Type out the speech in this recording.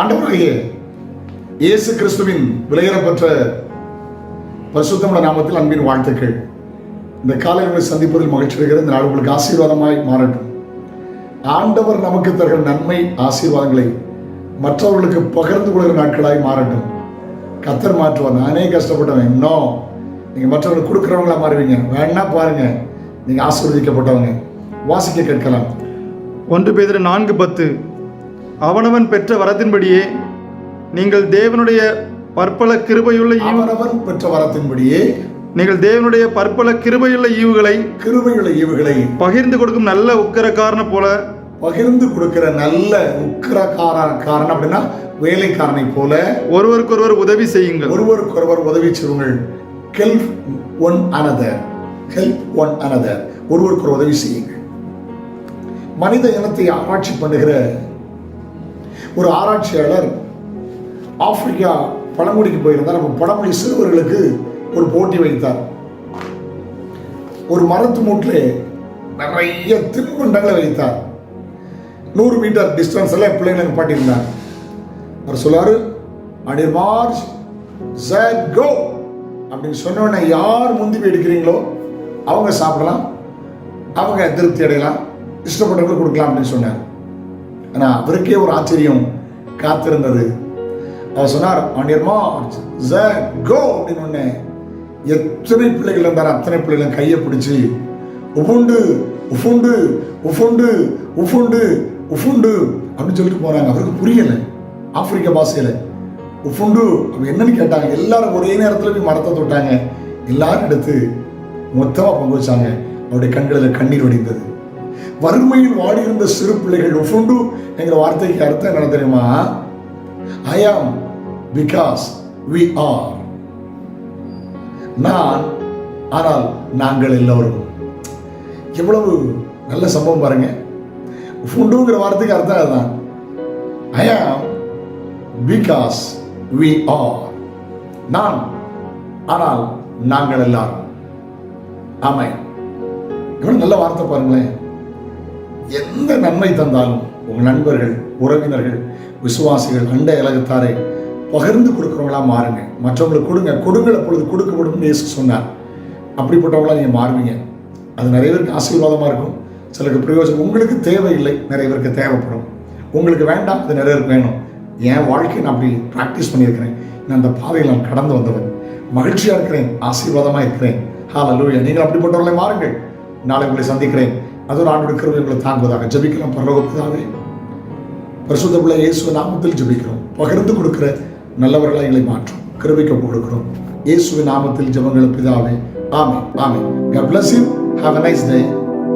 ஆண்டவராகிய இயேசு கிறிஸ்துவின் விலையேறப்பெற்ற பரிசுத்தமுள்ள நாமத்தில் அன்பின் வாழ்த்துக்கள். இந்த காலையில் சந்திப்பதில் மகிழ்ச்சி அடைகிறது இந்த நாள் உங்களுக்கு ஆசீர்வாதமாய் மாறட்டும். ஆண்டவர் நமக்கு தருகிற நன்மை ஆசீர்வாதங்களை மற்றவர்களுக்கு பகிர்ந்து கொள்கிற நாட்களாய் மாறட்டும். கத்தர் மாற்றுவார். நானே கஷ்டப்பட்டவன். இன்னும் நீங்கள் மற்றவர்களுக்கு கொடுக்குறவங்களா மாறுவீங்க. வேணா பாருங்க. நீங்கள் ஆசீர்வதிக்கப்பட்டவங்க. வாசிக்க கேட்கலாம். ஒன்று பேர் நான்கு பத்து. அவனவன் பெற்ற வரத்தின்படியே நீங்கள் தேவனுடைய பற்பல கிருபையுள்ள அவனவன் பெற்ற வரத்தின்படியே நீங்கள் தேவனுடைய பற்பல கிருபையுள்ள ஈவுகளை கிருபையுள்ள ஈவுகளை பகிர்ந்து கொடுக்கும் நல்ல உக்கரக்காரனை போல பகிர்ந்து கொடுக்கிற நல்ல உக்கிரக்காரன் காரன் அப்படின்னா வேலைக்காரனை போல ஒருவருக்கொருவர் உதவி செய்யுங்கள். ஒருவருக்கொருவர் உதவி செய்யுங்கள். Help one another help one another ஒருவருக்கு உதவி செய்யுங்கள். மனித இனத்தை ஆராய்ச்சி பண்ணுகிற ஒரு ஆராய்ச்சியாளர் ஆப்பிரிக்கா பழங்குடிக்கு போயிருந்தார். நம்ம பழங்குடி சிறுவர்களுக்கு ஒரு போட்டி வைத்தார். ஒரு மரத்து மூட்டில் நிறைய தின்பண்டங்களை வைத்தார். நூறு மீட்டர் டிஸ்டன்ஸில் பிள்ளைங்களை பாட்டியிருந்தார் அவர் சொல்லாரு அடிர் மார்ச் ஜெட் கோ! அப்படின்னு சொன்ன யார் முந்தி போய் எடுக்கிறீங்களோ அவங்க சாப்பிடலாம். அவங்க திருப்தி அடையலாம். இஷ்டப்பட்டவங்களுக்கு கொடுக்கலாம் அப்படின்னு சொன்னார். ஆனால் அவருக்கே ஒரு ஆச்சரியம் காத்திருந்தது. அவர் சொன்னார் ஆன் கோ அப்படின்னு எத்தனை பிள்ளைகள் இருந்தார் அத்தனை பிள்ளைகளும் கையை பிடிச்சி உஃபுண்டு உஃபுண்டு உஃபுண்டு உஃபுண்டு உஃபுண்டு அப்படின்னு சொல்லிட்டு போறாங்க அவருக்கு புரியல ஆப்பிரிக்க பாஷையில. உஃபுண்டு அப்படி என்னன்னு கேட்டாங்க. எல்லாரும் ஒரே நேரத்தில் போய் மரத்தை தொட்டாங்க. எல்லாரும் எடுத்து மொத்தமா பங்கு வச்சாங்க. அவருடைய கண்களில் கண்ணீர் வடிந்தது. வறுமையில் வாடியிருந்த சிறு பிள்ளைகள் உஃபுண்டு என்கிற வார்த்தைக்கு அர்த்தம் என்ன தெரியுமா? ஐ ஆம் பிகாஸ் வி ஆர் நான் ஆனால் நாங்கள் எல்லோரும். எவ்வளவு நல்ல சம்பவம் பாருங்க. ஃபுண்டுங்கிற வார்த்தைக்கு அர்த்தம் அதுதான். ஐ ஆம் பிகாஸ் வி ஆர் நான் ஆனால் நாங்கள் எல்லாரும். ஆமை எவ்வளவு நல்ல வார்த்தை பாருங்களேன். எந்த நன்மை தந்தாலும் உங்கள் நண்பர்கள் உறவினர்கள் விசுவாசிகள் அண்டை இலகத்தாரை பகிர்ந்து கொடுக்குறவங்களா மாறுங்க. மற்றவங்களுக்கு கொடுங்க. கொடுங்கள் அப்பொழுது கொடுக்கப்படும் இயேசு சொன்னார். அப்படிப்பட்டவங்களா நீங்கள் மாறுவீங்க. அது நிறைய பேருக்கு ஆசீர்வாதமாக இருக்கும். சிலருக்கு பிரயோஜனம். உங்களுக்கு தேவையில்லை. நிறைய பேருக்கு தேவைப்படும். உங்களுக்கு வேண்டாம். அது நிறைய பேருக்கு வேணும். என் வாழ்க்கையை நான் அப்படி ப்ராக்டிஸ் பண்ணியிருக்கிறேன். நான் அந்த பாதையில் நான் கடந்து வந்தவன். மகிழ்ச்சியாக இருக்கிறேன். ஆசீர்வாதமாக இருக்கிறேன். ஹalleluya நீங்கள் அப்படிப்பட்டவர்களை மாறுங்கள். நாளை உங்களை சந்திக்கிறேன். அது ஒரு ஆண்டோட கிருபை உங்களை தாங்குவதாக ஜபிக்கிறோம். பரலோக பிரசுத்த பிள்ளை இயேசு நாமத்தில் ஜபிக்கிறோம். பகிர்ந்து கொடுக்கிற நல்லவர்களை எங்களை மாற்றும். கிருபைக்கு கொடுக்கிறோம். இயேசுவின் நாமத்தில் ஜெபங்கள் பிதாவே ஆமே ஆமே God bless you. Have a nice day.